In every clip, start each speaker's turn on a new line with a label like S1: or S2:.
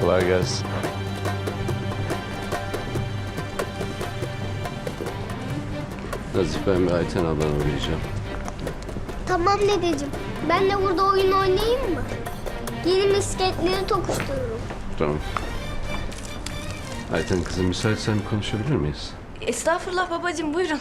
S1: Kolay gelsin. Nazif ben bir Ayten ablanı uğrayacağım.
S2: Tamam dedeciğim. Ben de burada oyun oynayayım mı? Yeni misketleri tokuştururum.
S1: Tamam. Ayten kızım müsaitsen konuşabilir miyiz?
S3: Estağfurullah babacığım buyurun.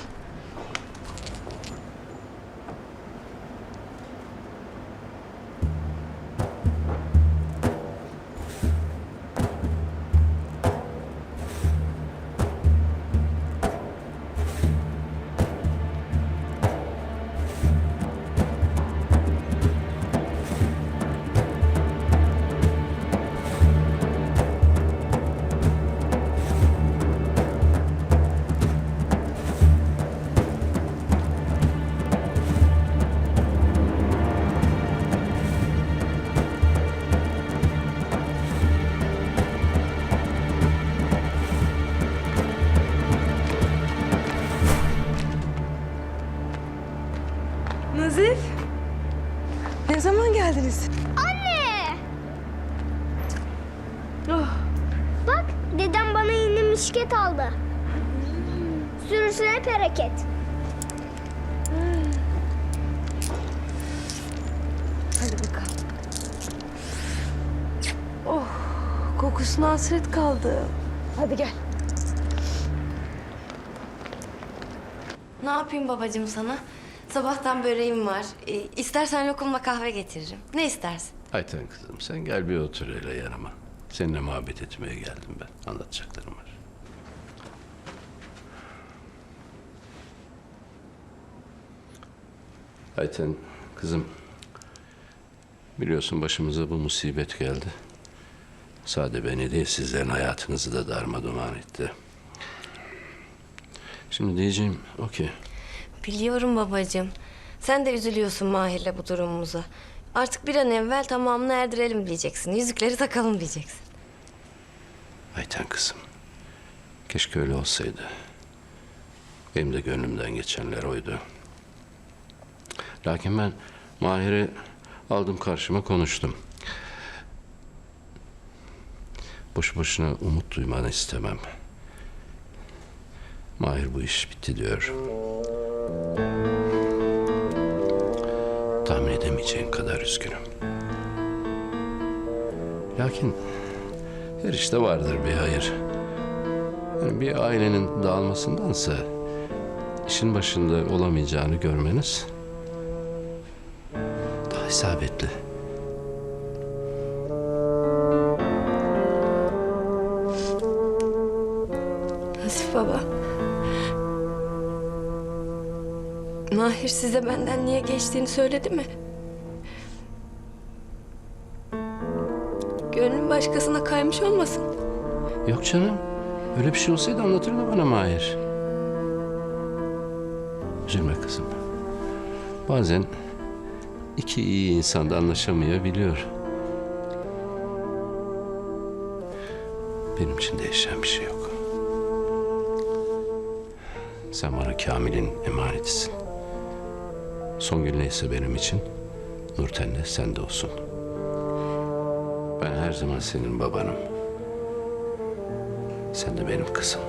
S3: Nazif. Ne zaman geldiniz?
S2: Anne!
S3: Oh,
S2: Bak dedem bana yeni misket aldı. Sürüsüne bereket.
S3: hadi bakalım. Oh, kokusuna hasret kaldı. Hadi gel. Ne yapayım babacığım sana? Sabahtan böreğim var. Ee, istersen lokumla kahve getiririm. Ne istersin?
S1: Ayten kızım sen gel bir otur hele yanıma. Seninle muhabbet etmeye geldim ben. Anlatacaklarım var. Ayten kızım biliyorsun başımıza bu musibet geldi. Sade beni değil sizlerin hayatınızı da darmadağın etti. Şimdi diyeceğim o ki
S3: Biliyorum babacığım. Sen de üzülüyorsun Mahir'le bu durumumuza. Artık bir an evvel tamamını erdirelim diyeceksin. Yüzükleri takalım diyeceksin.
S1: Ayten kızım. Keşke öyle olsaydı. Benim de gönlümden geçenler oydu. Lakin ben Mahir'i aldım karşıma konuştum. Boş boşuna umut duymanı istemem. Mahir bu iş bitti diyor. Tahmin edemeyeceğin kadar üzgünüm. Lakin her işte vardır bir hayır. Yani bir ailenin dağılmasındansa işin başında olamayacağını görmeniz daha isabetli.
S3: Nasif baba. Mahir size benden niye geçtiğini söyledi mi? Gönlüm başkasına kaymış olmasın?
S1: Yok canım. Öyle bir şey olsaydı anlatırdı bana Mahir. Üzülme kızım. Bazen iki iyi insan da anlaşamayabiliyor. Benim için değişen bir şey yok. Sen bana Kamil'in emanetisin. Son gün neyse benim için Nurten de sen de olsun. Ben her zaman senin babanım. Sen de benim kızım.